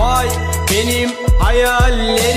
Vay benim hayallerim.